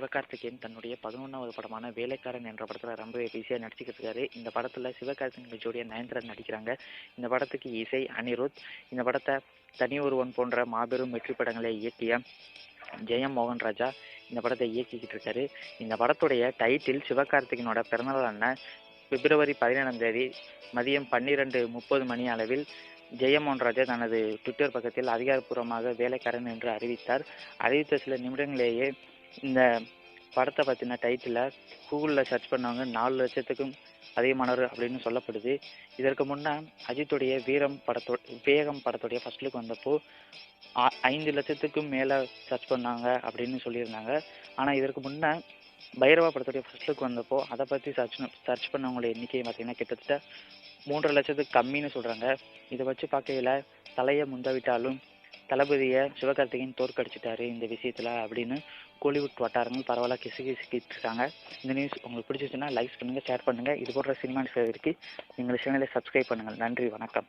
சிவகார்த்திகேயன் தன்னுடைய பதினொன்றாவது படமான வேலைக்காரன் என்ற படத்தில் ரொம்பவே பிஸியாக நடிச்சுக்கிட்டு இருக்காரு. இந்த படத்தில் சிவகார்த்திகேயன் ஜோடியாக நயன்தரன் நடிக்கிறாங்க. இந்த படத்துக்கு இசை அனிருத் இந்த படத்தை தனி ஒருவன் போன்ற மாபெரும் வெற்றி படங்களை இயக்கிய ஜெயம் மோகன் ராஜா இந்த படத்தை இயக்கிக்கிட்டு இருக்காரு. இந்த படத்துடைய டைட்டில் சிவகார்த்திகனோட பிறந்தநாளான பிப்ரவரி பதினேழாம் தேதி மதியம் பன்னிரெண்டு முப்பது மணி அளவில் ஜெயமோகன் ராஜா தனது ட்விட்டர் பக்கத்தில் அதிகாரப்பூர்வமாக வேலைக்காரன் என்று அறிவித்தார். அறிவித்த சில நிமிடங்களேயே இந்த படத்தை பற்றின டைட்டிலை கூகுளில் சர்ச் பண்ணவங்க நாலு லட்சத்துக்கும் அதிகமானவர் அப்படின்னு சொல்லப்படுது. இதற்கு முன்னே அஜித்துடைய வீரம் படத்தோ வேகம் படத்துடைய ஃபர்ஸ்ட் லுக் வந்தப்போ ஐந்து லட்சத்துக்கும் மேலே சர்ச் பண்ணாங்க அப்படின்னு சொல்லியிருந்தாங்க. ஆனால் இதற்கு முன்னே பைரவா படத்துடைய ஃபர்ஸ்ட் லுக் வந்தப்போ அதை பற்றி சர்ச் சர்ச் பண்ணவங்களுடைய எண்ணிக்கை பார்த்தீங்கன்னா கிட்டத்தட்ட மூன்றரை லட்சத்துக்கு கம்மின்னு சொல்கிறாங்க இதை வச்சு பார்க்கையில் தலையை முந்தவிட்டாலும் தளபதியை சிவகார்த்திகேயன் தோற்கடிச்சிட்டாரு இந்த விஷயத்தில் அப்படின்னு கோலிவுட் வட்டாரங்கள் பரவாயில்ல கிசு கிசுக்கிட்டு இருக்காங்க. இந்த நியூஸ் உங்களுக்கு பிடிச்சிச்சுன்னா லைக் பண்ணுங்கள் ஷேர் பண்ணுங்கள் இது போன்ற சினிமா நியூஸ் இருக்கு எங்கள் சேனலை சப்ஸ்கிரைப் பண்ணுங்கள். நன்றி வணக்கம்.